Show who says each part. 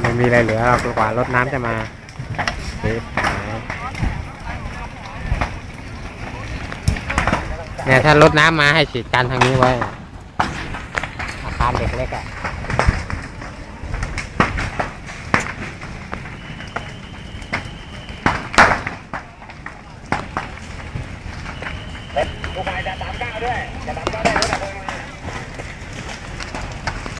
Speaker 1: ไม่มีอะไรเหลือหรอกกว่ารถน้ำจะมาเสีเนี่ยถ้ารถน้ำมาให้ฉีดกันทางนี้ไว้ อาคารเด็กเล็กอะ
Speaker 2: ลูกชายจะตามก้าวด้วยจะตามก้าวได้ด้วยนะ